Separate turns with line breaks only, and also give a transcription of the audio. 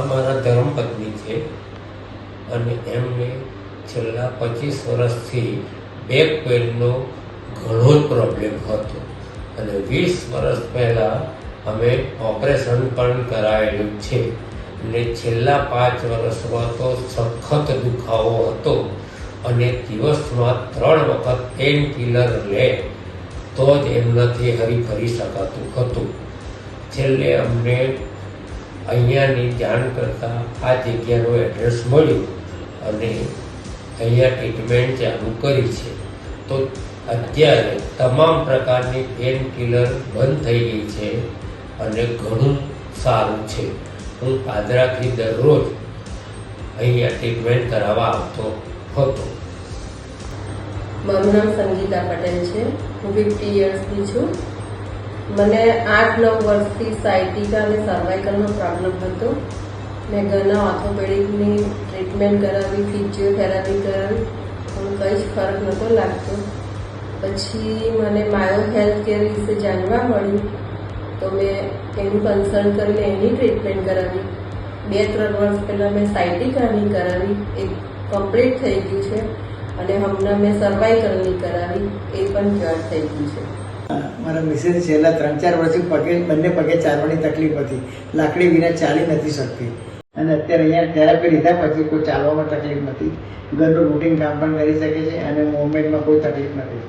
આ મારા ધર્મપત્ની છે અને એમને છેલ્લા પચીસ વર્ષથી બેક પેનનો ઘણો જ પ્રોબ્લેમ હતો. અને વીસ વર્ષ પહેલાં અમે ઓપરેશન પણ કરાવેલું છે. અને છેલ્લા પાંચ વર્ષમાં તો સખત દુખાવો હતો અને દિવસમાં ત્રણ વખત પેન કિલર લે તો જ એમનાથી હરી ફરી શકાતું હતું. છેલ્લે અમને અહીંયાની જાણ કરતાં આ જગ્યાનું એડ્રેસ મળ્યું અને અહીંયા ટ્રીટમેન્ટ ચાલુ કરી છે. તો અત્યારે તમામ પ્રકારની પેન કિલર બંધ થઈ ગઈ છે અને ઘણું સારું છે. હું પાદરાથી દરરોજ અહીંયા ટ્રીટમેન્ટ કરાવવા આવતો હતો.
મારું નામ સંગીતા પટેલ છે. હું ફિફ્ટી યર્સની છું. મને આઠ નવ વર્ષથી સાયટિકા અને સર્વાઇકલનો પ્રોબ્લેમ હતો. મેં ઘરના ઓર્થોપેડિકની ટ્રીટમેન્ટ કરાવી ફિઝિયોથેરાપી કરાવી. પણ કંઈ જ ફરક નહોતો લાગતો. પછી મને માયો હેલ્થ કેર વિશે જાણવા મળ્યું. તો મેં એનું કન્સલ્ટ કરીને એની ટ્રીટમેન્ટ કરાવી. બે ત્રણ વર્ષ પહેલાં મેં સાયટિકાની કરાવી. એ કમ્પ્લીટ થઈ ગયું છે. અને હમણાં મેં સર્વાઇકલની કરાવી. એ પણ ક્યોર થઈ ગયું છે.
મારા મિસેસ છેલ્લા ત્રણ ચાર વર્ષથી પગે બંને પગે ચાલવાની તકલીફ હતી. લાકડી વિના ચાલી નથી શકતી. અને અત્યારે અહીંયા થેરાપી લીધા પછી કોઈ ચાલવામાં તકલીફ નથી. ઘરનું રૂટીન કામ પણ કરી શકે છે અને મૂવમેન્ટમાં કોઈ તકલીફ નથી.